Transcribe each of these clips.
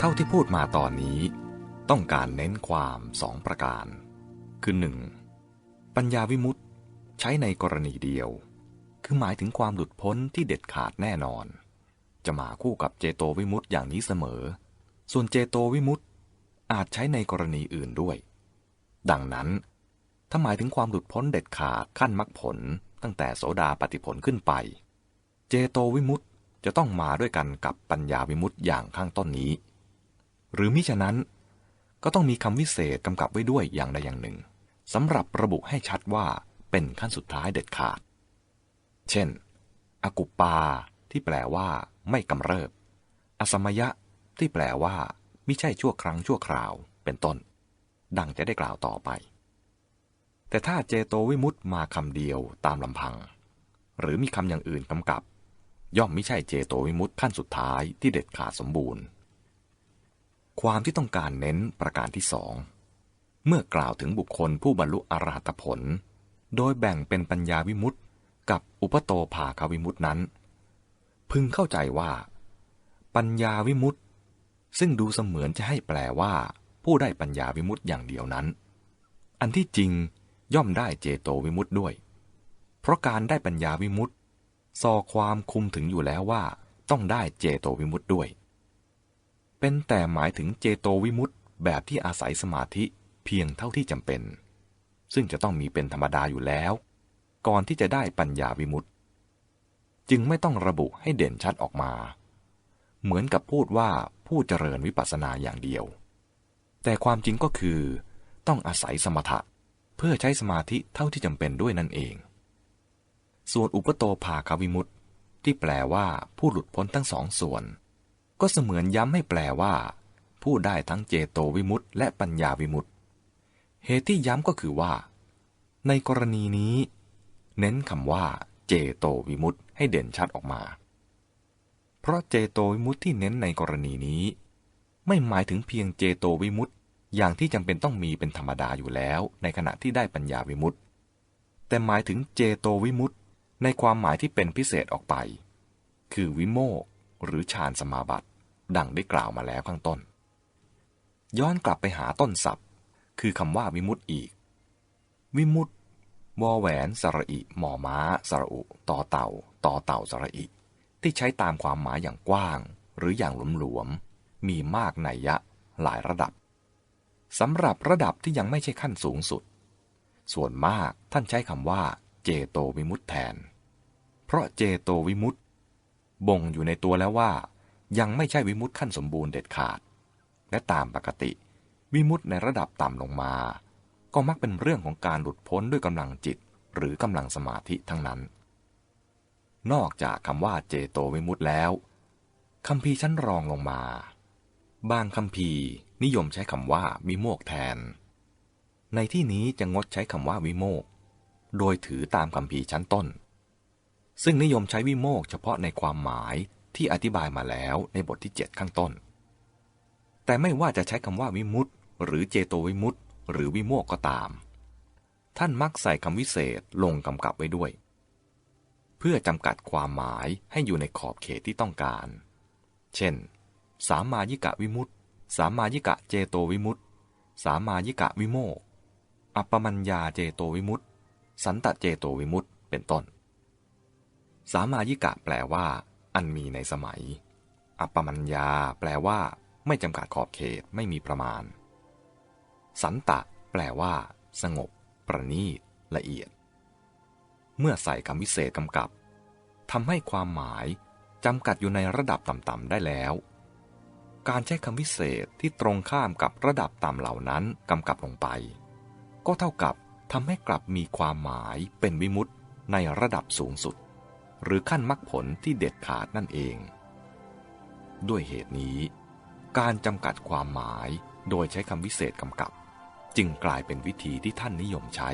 เท่าที่พูดมาตอนนี้ ต้องการเน้นความสองประการ คือหนึ่งปัญญาวิมุตติใช้ในกรณีเดียว คือหมายถึงความหลุดพ้นที่เด็ดขาดแน่นอน จะมาคู่กับเจโตวิมุตติอย่างนี้เสมอ ส่วนเจโตวิมุตติอาจใช้ในกรณีอื่นด้วย ดังนั้น ถ้าหมายถึงความหลุดพ้นเด็ดขาดขั้นมรรคผลตั้งแต่โสดาปฏิผลขึ้นไป เจโตวิมุตติจะต้องมาด้วยกันกับปัญญาวิมุตติอย่างข้างต้นนี้ หรือมิฉะนั้น ก็ต้องมีคำวิเศษกำกับไว้ด้วยอย่างใดอย่างหนึ่งสำหรับระบุให้ชัดว่าเป็นขั้นสุดท้ายเด็ดขาด เช่น อกุปปา ที่แปลว่า ไม่กำเริบ อสมยะ ที่แปลว่าไม่ใช่ชั่วครั้งชั่วคราว เป็นต้น ดังจะได้กล่าวต่อไป แต่ถ้าเจโตวิมุตต์มาคำเดียวตามลำพัง หรือมีคำอย่างอื่นกำกับ ย่อมไม่ใช่เจโตวิมุตต์ขั้นสุดท้ายที่เด็ดขาดสมบูรณ์ ความที่ต้องการเน้นประการที่สอง เมื่อกล่าวถึงบุคคลผู้บรรลุอรหัตผล โดยแบ่งเป็นปัญญาวิมุตต์กับอุปโตภาคาวิมุตต์นั้น พึงเข้าใจว่า ปัญญาวิมุตต์ซึ่งดูเสมือนจะให้แปลว่า ผู้ได้ปัญญาวิมุตต์อย่างเดียวนั้น อันที่จริงย่อมได้เจโตวิมุตต์ด้วย เพราะการได้ปัญญาวิมุตต์ซอความคุมถึงอยู่แล้วว่า ต้องได้เจโตวิมุตต์ด้วย เป็นแต่หมายถึงเจโตวิมุตต์แบบที่อาศัยสมาธิเพียงเท่าที่จำเป็น ซึ่งจะต้องมีเป็นธรรมดาอยู่แล้ว ก่อนที่จะได้ปัญญาวิมุตต์จึงไม่ต้องระบุให้เด่นชัดออกมา เหมือนกับพูดว่าผู้เจริญวิปัสสนาอย่างเดียว แต่ความจริงก็คือ ต้องอาศัยสมถะเพื่อใช้สมาธิเท่าที่จำเป็นด้วยนั่นเอง ส่วนอุปโตภาควิมุตต์ที่แปลว่าผู้หลุดพ้นทั้งสองส่วน ก็เสมือนย้ำให้แปลว่า ผู้ได้ทั้งเจโตวิมุตต์และปัญญาวิมุตต์เหตุที่ย้ำก็คือว่า ในกรณีนี้ เน้นคำว่า เจโตวิมุตต์ให้เด่นชัดออกมา เพราะเจโตวิมุตต์ที่เน้นในกรณีนี้ ไม่หมายถึงเพียงเจโตวิมุตต์อย่างที่จำเป็นต้องมีเป็นธรรมดาอยู่แล้ว ในขณะที่ได้ปัญญาวิมุตต์แต่หมายถึงเจโตวิมุตต์ในความหมายที่เป็นพิเศษออกไป คือวิโมกหรือฌานสมาบัติ ดังได้กล่าวมาแล้วข้างต้น ย้อนกลับไปหาต้นศัพท์ คือคำว่าวิมุตต์อีก วิมุตต์วอแหวนสระอิหมอม้าสระอุต่อเต่าต่อเต่าสระอิ ที่ใช้ตามความหมายอย่างกว้าง หรืออย่างหลวมๆมีมากในยะหลายระดับสำหรับระดับที่ยังไม่ใช่ขั้นสูงสุด ส่วนมากท่านใช้คำว่า เจโตวิมุตแทน เพราะเจโตวิมุตบ่งอยู่ในตัวแล้วว่า ยังไม่ใช่วิมุตขั้นสมบูรณ์เด็ดขาด และตามปกติ วิมุตในระดับต่ำลงมา ก็มักเป็นเรื่องของการหลุดพ้นด้วยกำลังจิต หรือกำลังสมาธิทั้งนั้น นอกจากคำว่าเจโตวิมุตแล้วคำพีชั้นรองลงมา บางคำพีนิยมใช้คำว่าวิโมกแทน ในที่นี้จะงดใช้คำว่าวิโมก โดยถือตามคำพีชั้นต้น ซึ่งนิยมใช้วิโมกเฉพาะในความหมาย ที่อธิบายมาแล้วในบทที่ 7 ข้างต้น แต่ไม่ว่าจะใช้คำว่าวิมุตตหรือเจโตวิมุตต์หรือวิโมกก็ตาม ท่านมักใส่คำวิเศษลงกำกับไว้ด้วย เพื่อจำกัดความหมายให้อยู่ในขอบเขตที่ต้องการ เช่น สามายิกะวิมุตต์สามายิกะเจโตวิมุตต์สามายิกะวิโมกอัปปมัญญาเจโตวิมุตต์สันตเจโตวิมุตต์เป็นต้น สามายิกะแปลว่า อันมีในสมัย อัปปมัญญาแปลว่า ไม่จำกัดขอบเขตไม่มีประมาณ สันตะ แปลว่า สงบ ประณีต ละเอียด เมื่อใส่คำวิเศษกำกับทำให้ความหมายจำกัดอยู่ในระดับต่ำๆได้แล้ว การใช้คำวิเศษที่ตรงข้ามกับระดับต่ำเหล่านั้นกำกับลงไป ก็เท่ากับทำให้กลับมีความหมายเป็นวิมุตตในระดับสูงสุด หรือขั้นมรรคผลที่เด็ดขาดนั่นเอง ด้วยเหตุนี้ การจำกัดความหมายโดยใช้คำวิเศษกำกับ จึงกลายเป็นวิธีที่ท่านนิยมใช้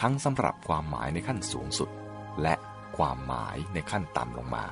ทั้งสำหรับความหมายในขั้นสูงสุด และความหมายในขั้นต่ำลงมา